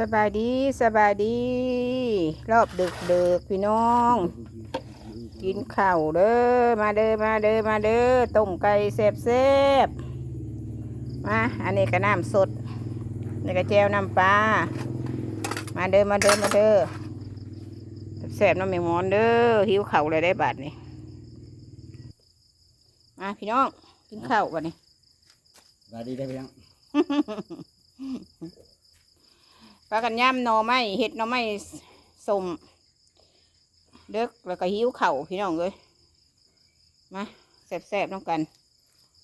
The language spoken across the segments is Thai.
สบายดีสบายดี รอบดึกเดึกๆพี่น้อง กินข้าวเด้อมาเด้อมาเด้อมาเด้อต้มไก่แซ่บแซ่บๆมาอันนี้ก็น้ำสดนี่ก็แจวน้ำปลามาเด้อมาเด้อมาเด้อแซ่บๆน้ำแมงมอนเด้อหิวข้าวเลยได้บาดนี่มาพี่น้องกินข้าวกันนี่สวัสดีได้อพี่น้อง ปลากันย่ำหน่อไม้เห็ดหน่อไม้สมเด็กแล้วก็หิ้วเข่าพี่น้องเลยมาแซบๆน้องกัน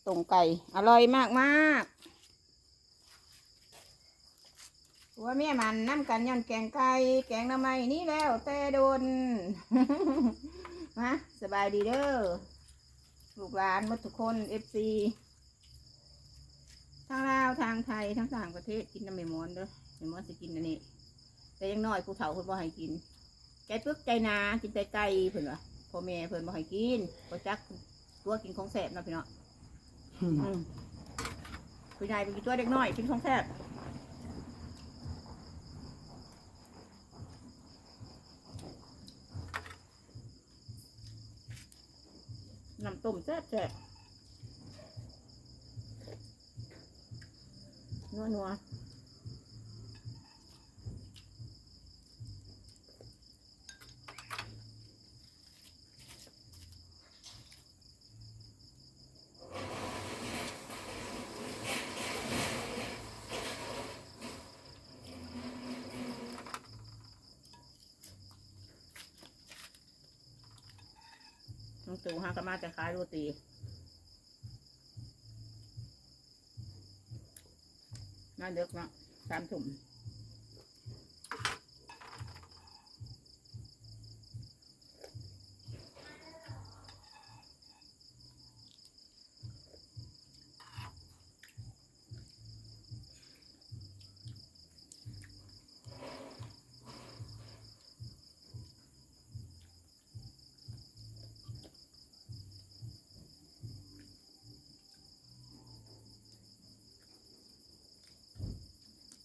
ตรงไก่อร่อยมากมากว่าแม่มันน้ำกันย้อนแกงไก่แกงหน่อไม้นี่แล้วแต่โดนมาสบายดีเด้อลูกหลานหมดทุกคนเอฟซีทั้งลาวทางไทยทั้งต่างประเทศกินน้ำไม่มอนเด้อ ห็นว่าสิกินอันนี้ แต่ยังน้อยผู้เฒ่าเพิ่นบ่ให้กิน ใจปึกใจนากินแต่ไก่เพิ่นว่าพ่อแม่เพิ่นบ่ให้กินบ่จักตัวกินของแซ่บเนาะพี่เนาะอืมผู้ใหญ่ไปกินตัวเด็กน้อยกินของแซ่บน้ำต้มแซ่บแซ่บนัวนัว น้องตู่ฮะก็มาจะขายโรตีมาเด็กเนาะสามถุ่ม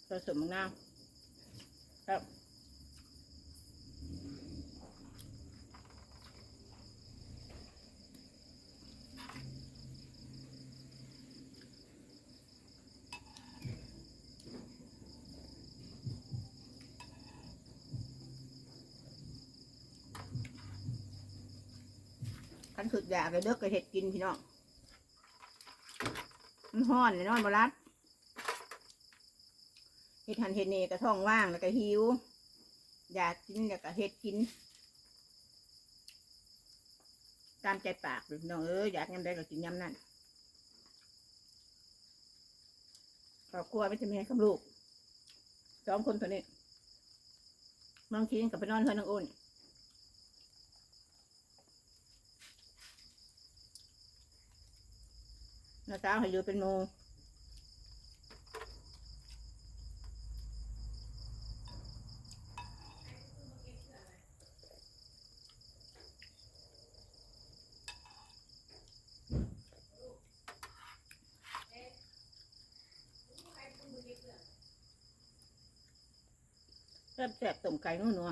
ผสมนาวครับขันสุดอยากเลยเด้อก็เห็ดกินพี่น้องมันห้อนเลยนอนบรับ เฮ็ดหันเฮ็ดเนก็ท้องว่างแล้วก็หิว อยากกินแล้วก็เฮ็ดกิน ตามใจปากเลยพี่น้องเอ้ยอยากยำใดก็กินยำนั่นครอบครัวไม่จะมีให้กับลูกสองคนตัวนี้บางทีกับไปนอนเฮือนน้องอ้นน้าสาวให้อยู่เป็นโม แซ่บแซ่บต้มไก่นัวนัว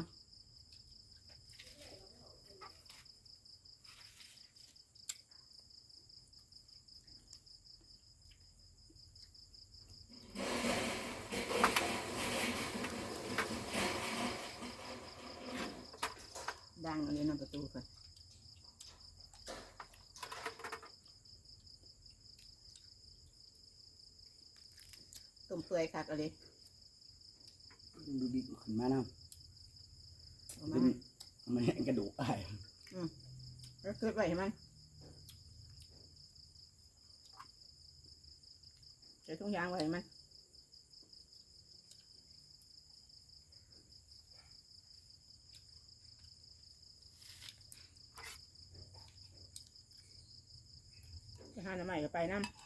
ดังเลยนะประตูก่อนต้มเปื่อยคักเอะไร ดูดีขึ้นมาเนาะเอาเป็มานมันแห้งกระดูกอ้ายแล้วเกิดไว้ให้มันใส่ถุงยางไว้ให้มันจะหาหน้ำใหม่ก็ไปน้ำ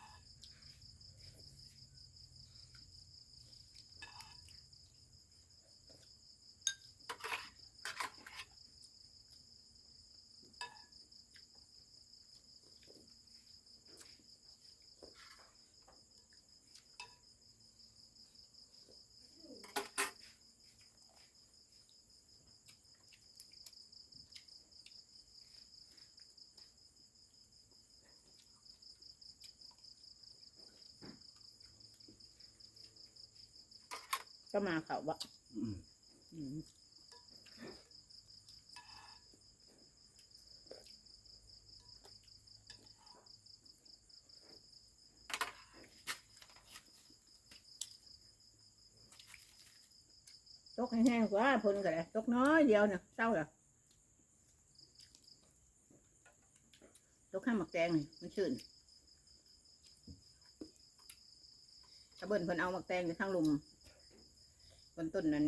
ก็มาเขาบ่อืมอืมตกแห้งๆกว่าพนก็เลยตกน้อยเดียวเนี่ยเศร้าเหรอตกข้ามหมักแตงนี่มันชื่นถ้าเบิ่นเพิ่นเอาหมักแตงอยู่ทางลุม บนต้นนั้น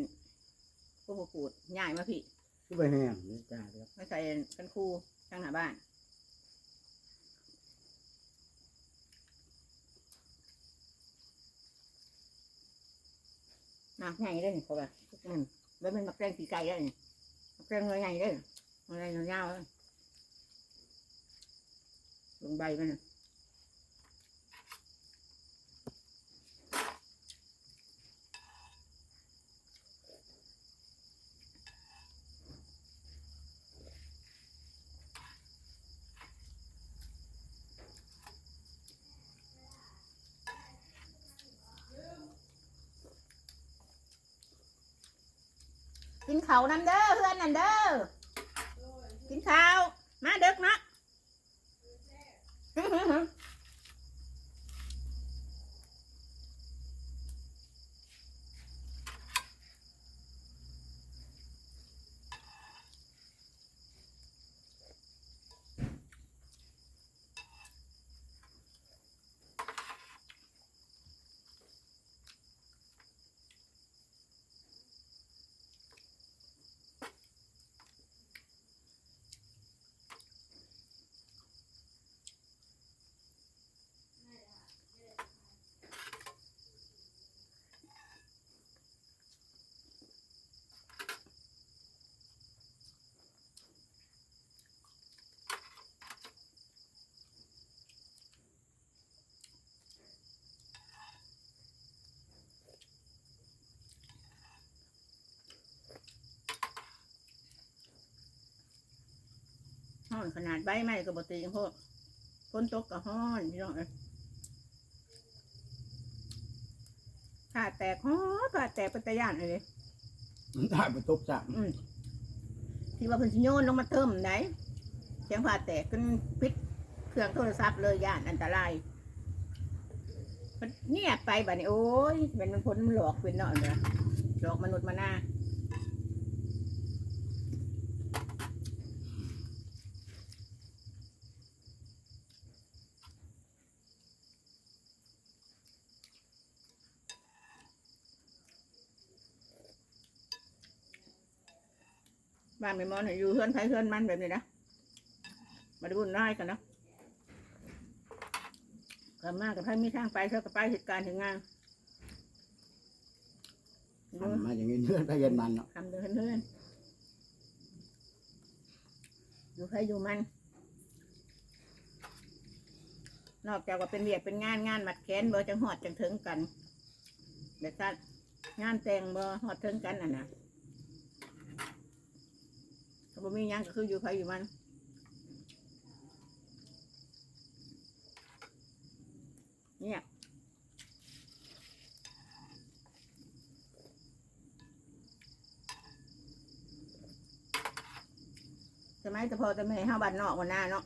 พวกขูดง่ายมาพี่คือไปแห้งเดี๋ยวจ้าเดี๋ยวมาใส่กันคูทางหน้าบ้านหมากใหญ่เลยเขาแบบมันแล้วมันหมักแตงสีไก่ได้นี่หมักแตงน้อยใหญ่ได้อะไรยาวๆเลยลงใบมันน่ะ กินข้าวนั่นเด้อเพื่อนนั่นเด้อกินข้าวมาเด็กนะ ห้อนขนาดใบไม้ก็บตีพวกฝนตกก็ห้อนพี่น้องเอ้ยผ่าแตกฮ้อผ่าแตกเป็นตะย่านเลยมันถ่ายไปตกจับอืมที่ว่าเพิ่นสิโยนลงมาเทิมไหนเสียงผ่าแตกขึ้นปิดเครื่องโทรศัพท์เลยย่านอันตรายมันเงียบไปบัดนี้โอ้ยเป็นมันพ้นหลอกเป็นเนาะเนี่ยหลอกมนุษย์มาหน้า บ้านไม่มอนให้อยู่เพื่อนใครเพื่อนมันแบบนี้นะมาดูบุญน้อยกันเนาะกลับมากับใครมีทางไปเท่ากับไปเหตุการณ์ถึงงานทำมาอย่างนี้เพื่อนไปเย็นมันเนาะทำเดินเพื่อนอยู่ใครอยู่มัน นอกจากว่าเป็นเวียกเป็นงานงานมัดแขนบ่จังหอดจังถึงกันเด็กกันงานแต่งบ่หอดถึงกันอะนะถ้า บ่มีหยังก็คืออยู่ใครอยู่มันเนี่ยสมัยแต่พอแต่แม่ห้าบ้านนอกวันหน้าเนาะ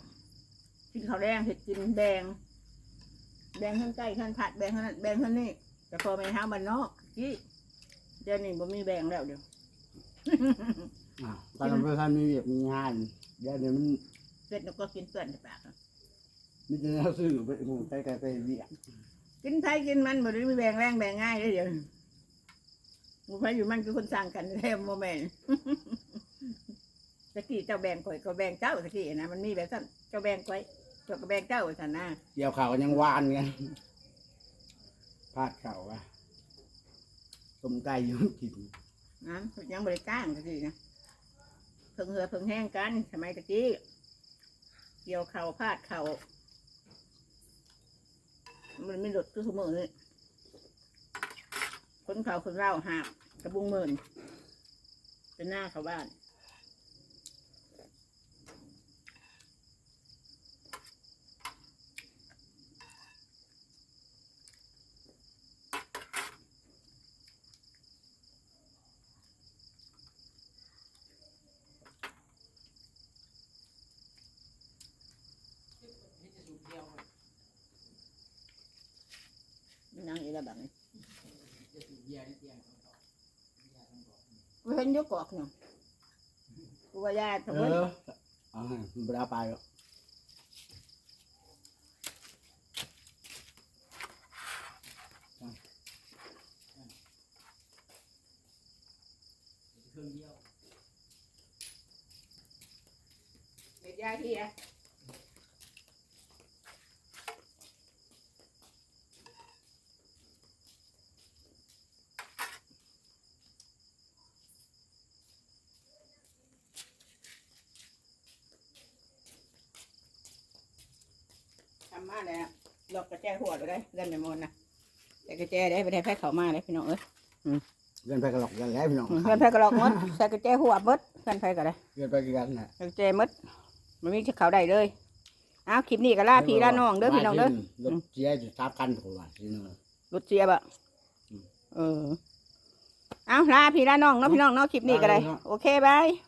กินข้าวแดงเห็ดกินแดง แดงข้างใกล้ข้างผัดแดงข้างนั้นแดงข้างนี้แต่พอแม่ห้าบ้านนอกกี้เดี๋ยวนี้บ่มีแบงแล้วเดี๋ยว อ้าวตอนนั้นเพื่อนมีเวียกมีงานเดี๋ยวเดี๋ยวมันเสร็จแล้วก็กินเปื่อนในปากอะมีแต่เราซื้อไปหมู่ไปไกลไปเวียกกินไทยกินมันบ่ได้มีแบงแรงแบงง่ายเลยเดี๋ยวหมูพายอยู่มันคือคนสั่งกันแท้โมแมนตะกี้เจ้าแบ่งข่อยก็แบ่งเจ้าตะกี้นะมันมีแบบนั้นเจ้าแบ่งข่อยเจ้าก็แบ่งเจ้าสันนะเกี่ยวข่าวกันยังหวานกันพลาดข่าวว่ะต้มไก่อยุ่งกินนะยังบริจ้างตะกี้นะ เพิ่งเหือเพิ่งแห้งกันสมัยตะกี้เกี่ยวเข่าพาดเข่ามันไม่หลุดคือขมือนี่คนเขาคนเล่าหามกระบุงหมื่นเป็นหน้าเขาบ้าน กู เห็นอยุกกอกเนาะกูว่ายาเอทำไมอเอาให้มันบ่ได้เอาไปหรอกเห็ดยาเฮีย มาแล้วหลอกกระแจหัวเลยได้เล่นในมนต์นะแต่กระแจได้ไปได้แพ้เขามาเลยพี่น้องเอ้ยเงินไปกระหลอกกันแล้วพี่น้องอืมเพื่อนไผก็หลอกหมดใส่กระแจหัวหมดเพื่อนไผก็ได้เงินไปกันน่ะกระแจหมดมันมีจะเขาได้เลยอ้าวคลิปนี้ก็ล่าพี่ล่าน้องเด้อพี่น้องเด้อรถเสียจะทับกันผมว่าพี่น้องรถเสียบอะอืมเออเอาล่าพี่ล่าน้องเนาะพี่น้องเนาะคลิปนี้ก็ได้ลาเลยเนาะโอเคบายบ